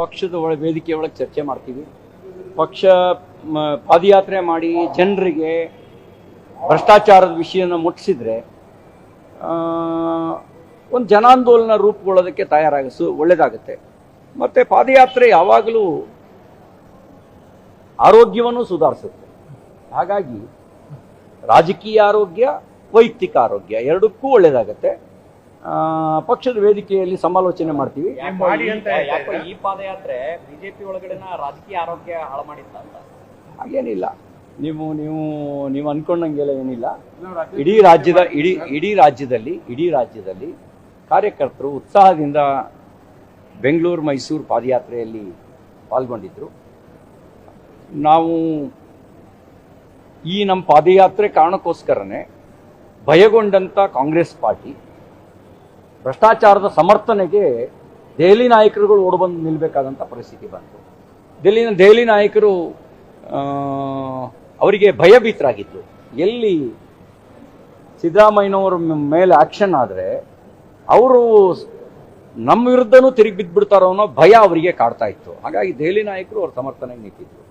ಪಕ್ಷದ ಒಳ ವೇದಿಕೆ ಒಳಗೆ ಚರ್ಚೆ ಮಾಡ್ತೀವಿ. ಪಕ್ಷ ಪಾದಯಾತ್ರೆ ಮಾಡಿ ಜನರಿಗೆ ಭ್ರಷ್ಟಾಚಾರದ ವಿಷಯನ ಮುಟ್ಟಿಸಿದ್ರೆ ಒಂದು ಜನಾಂದೋಲನ ರೂಪುಗೊಳ್ಳೋದಕ್ಕೆ ತಯಾರಾಗಿಸು ಒಳ್ಳೆಯದಾಗುತ್ತೆ ಮತ್ತು ಪಾದಯಾತ್ರೆ ಯಾವಾಗಲೂ ಆರೋಗ್ಯವನ್ನು ಸುಧಾರಿಸುತ್ತೆ. ಹಾಗಾಗಿ ರಾಜಕೀಯ ಆರೋಗ್ಯ, ವೈಯಕ್ತಿಕ ಆರೋಗ್ಯ ಎರಡಕ್ಕೂ ಒಳ್ಳೆಯದಾಗತ್ತೆ ಪಕ್ಷದ ವೇದಿಕೆಯಲ್ಲಿ ಸಮಾಲೋಚನೆ ಮಾಡ್ತೀವಿ. ಈ- ಪಾದಯಾತ್ರೆ ಬಿಜೆಪಿ ಒಳಗಡೆನ ರಾಜಕೀಯ ಆರೋಗ್ಯ ಹಾಳು ಮಾಡಿತ್ತ ಅಂತ. ಹಾಗೇನಿಲ್ಲ. ನೀವು ನೀವು ನೀವು ಅನ್ಕೊಂಡಂಗೆಲ್ಲ ಏನಿಲ್ಲ. ಇಡೀ ರಾಜ್ಯದ ಇಡೀ ಇಡೀ ರಾಜ್ಯದಲ್ಲಿ ಇಡೀ ರಾಜ್ಯದಲ್ಲಿ ಕಾರ್ಯಕರ್ತರು ಉತ್ಸಾಹದಿಂದ ಬೆಂಗಳೂರು ಮೈಸೂರು ಪಾದಯಾತ್ರೆಯಲ್ಲಿ ಪಾಲ್ಗೊಂಡಿದ್ದರು ನಾವು ಈ ನಮ್ಮ ಪಾದಯಾತ್ರೆ ಕಾರಣಕ್ಕೋಸ್ಕರನೇ ಭಯಗೊಂಡಂಥ ಕಾಂಗ್ರೆಸ್ ಪಾರ್ಟಿ ಭ್ರಷ್ಟಾಚಾರದ ಸಮರ್ಥನೆಗೆ ದೆಹಲಿ ನಾಯಕರುಗಳು ಓಡಬಂದು ನಿಲ್ಲಬೇಕಾದಂಥ ಪರಿಸ್ಥಿತಿ ಬಂತು. ದೆಹಲಿನ ದೆಹಲಿ ನಾಯಕರು ಅವರಿಗೆ ಭಯಭೀತರಾಗಿತ್ತು ಎಲ್ಲಿ ಸಿದ್ದರಾಮಯ್ಯನವರ ಮೇಲೆ ಆಕ್ಷನ್ ಆದರೆ ಅವರು ನಮ್ಮ ವಿರುದ್ಧನೂ ತಿರುಗಿ ಬಿದ್ದುಬಿಡ್ತಾರೋ ಅನ್ನೋ ಭಯ ಅವರಿಗೆ ಕಾಡ್ತಾ ಇತ್ತು. ಹಾಗಾಗಿ ದೆಹಲಿ ನಾಯಕರು ಅವ್ರ ಸಮರ್ಥನೆಗೆ ನಿಂತಿದ್ರು.